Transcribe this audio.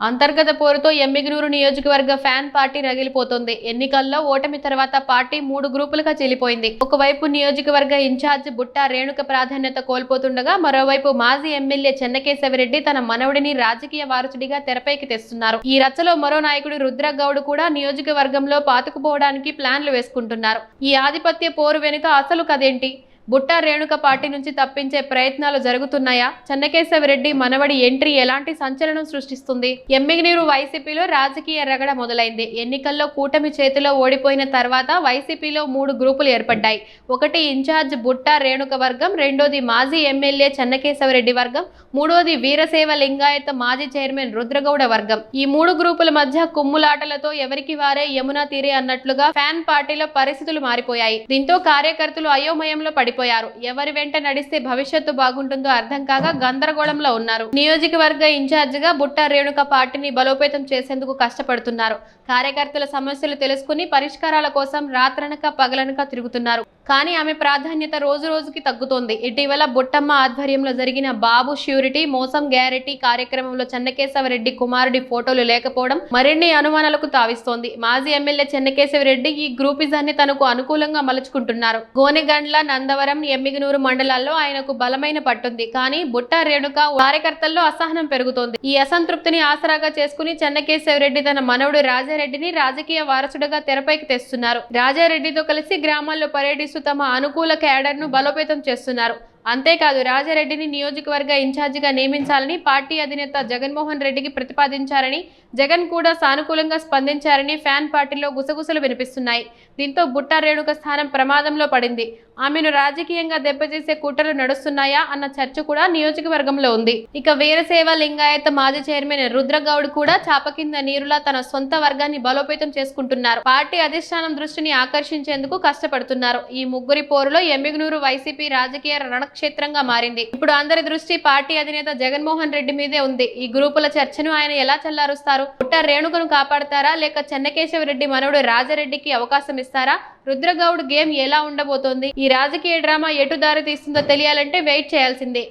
అంతర్గత పోరుతో ఎమ్మిగనూరు నియోజకవర్గ fan party రగిలిపోతోంది. ఎన్నికల్లో ఓటమి తర్వాత పార్టీ మూడు గ్రూపులుగా చెల్లిపోయింది. ఒకవైపు నియోజకవర్గ ఇన్ఛార్జ్ బుట్టా రేణుక ప్రాధాన్యత కోల్పోతుండగా మరోవైపు మాజీ ఎమ్మెల్యే చెన్నకేశవరెడ్డి తన మనవడిని రాజకీయ వారసుడిగా తెరపైకి తెస్తున్నారు. ఈ రచ్చలో మరో నాయకుడు రుద్రగౌడ్ కూడా నియోజకవర్గంలో పాతుకుపోవడానికి ప్లాన్లు వేసుకుంటున్నారు. ఈ ఆధిపత్య పోరు వెనుక అసలు కదేంటి బుట్టా రేణుక పార్టీ నుంచి తప్పించే ప్రయత్నాలు జరుగుతున్నాయా? చెన్నకేశవరెడ్డి మనవడి ఎంట్రీ ఎలాంటి సంచలనం సృష్టిస్తుంది? ఎమ్మిగినీరు వైసీపీలో రాజకీయ రగడ మొదలైంది. ఎన్నికల్లో కూటమి చేతిలో ఓడిపోయిన తర్వాత వైసీపీలో మూడు గ్రూపులు ఏర్పడ్డాయి. ఒకటి ఇన్ఛార్జ్ బుట్టా రేణుక వర్గం రెండోది మాజీ ఎమ్మెల్యే చెన్నకేశవరెడ్డి వర్గం మూడోది వీరసేవ లింగాయత మాజీ చైర్మన్ రుద్రగౌడ వర్గం. ఈ మూడు గ్రూపుల మధ్య కుమ్ములాటలతో ఎవరికి వారే యమునా తీరే అన్నట్లుగా ఫ్యాన్ పార్టీలో పరిస్థితులు మారిపోయాయి. దీంతో కార్యకర్తలు అయోమయంలో పడిపోయారు ఎవరి వెంట నడిస్తే భవిష్యత్తు బాగుంటుందో అర్థం కాక గందరగోళంలో ఉన్నారు. నియోజకవర్గ ఇన్ఛార్జ్గా బుట్ట రేణుక పార్టీని బలోపేతం చేసేందుకు కష్టపడుతున్నారు. కార్యకర్తల సమస్యలు తెలుసుకుని పరిష్కారాల కోసం రాత్రనక పగలనక తిరుగుతున్నారు. కానీ ఆమె ప్రాధాన్యత రోజు రోజుకి తగ్గుతోంది. ఇటీవల బుట్టమ్మ ఆధ్వర్యంలో జరిగిన బాబు ష్యూరిటీ మోసం గ్యారెంటీ కార్యక్రమంలో చెన్నకేశవరెడ్డి కుమారుడి ఫోటోలు లేకపోవడం మరిన్ని అనుమానాలకు తావిస్తోంది. మాజీ ఎమ్మెల్యే చెన్నకేశవరెడ్డి ఈ గ్రూపిజాన్ని తనకు అనుకూలంగా మలుచుకుంటున్నారు. గోనెగండ్ల నందవరం ఎమ్మిగనూరు మండలాల్లో ఆయనకు బలమైన పట్టుంది. కానీ బుట్ట రేణుక కార్యకర్తల్లో అసహనం పెరుగుతోంది. ఈ అసంతృప్తిని ఆసరాగా చేసుకుని చెన్నకేశవరెడ్డి తన మనవడు రాజారెడ్డిని రాజకీయ వారసుడిగా తెరపైకి తెస్తున్నారు. రాజారెడ్డితో కలిసి గ్రామాల్లో పర్యటిస్తూ తమ అనుకూల క్యాడర్ను బలోపేతం చేస్తున్నారు. అంతేకాదు రాజారెడ్డిని నియోజకవర్గ ఇన్ఛార్జిగా నియమించాలని పార్టీ అధినేత జగన్మోహన్ రెడ్డికి ప్రతిపాదించారని జగన్ కూడా సానుకూలంగా స్పందించారని ఫ్యాన్ పార్టీలో గుసగుసలు వినిపిస్తున్నాయి. దీంతో బుట్టా రేణుక స్థానం ప్రమాదంలో పడింది. ఆమెను రాజకీయంగా దెబ్బచేసే కుట్రలు నడుస్తున్నాయా అన్న చర్చ కూడా నియోజకవర్గంలో ఉంది. ఇక వీరసేవ లింగాయత మాజీ చైర్మన్ రుద్రగౌడ్ కూడా చాప కింద నీరులా తన సొంత వర్గాన్ని బలోపేతం చేసుకుంటున్నారు. పార్టీ అధిష్టానం దృష్టిని ఆకర్షించేందుకు కష్టపడుతున్నారు. ఈ ముగ్గురి పోరులో ఎమ్మిగనూరు వైసీపీ రాజకీయ రణ రణక్షేత్రంగా మారింది. ఇప్పుడు అందరి దృష్టి పార్టీ అధినేత జగన్మోహన్ రెడ్డి మీదే ఉంది. ఈ గ్రూపుల చర్చను ఆయన ఎలా చల్లారుస్తారు? పుట్ట రేణుకను కాపాడతారా? లేక చెన్నకేశవ రెడ్డి మనవడు రాజారెడ్డికి అవకాశం ఇస్తారా? రుద్రగౌడ్ గేమ్ ఎలా ఉండబోతోంది? ఈ రాజకీయ డ్రామా ఎటు దారి తీస్తుందో తెలియాలంటే వెయిట్ చేయాల్సిందే.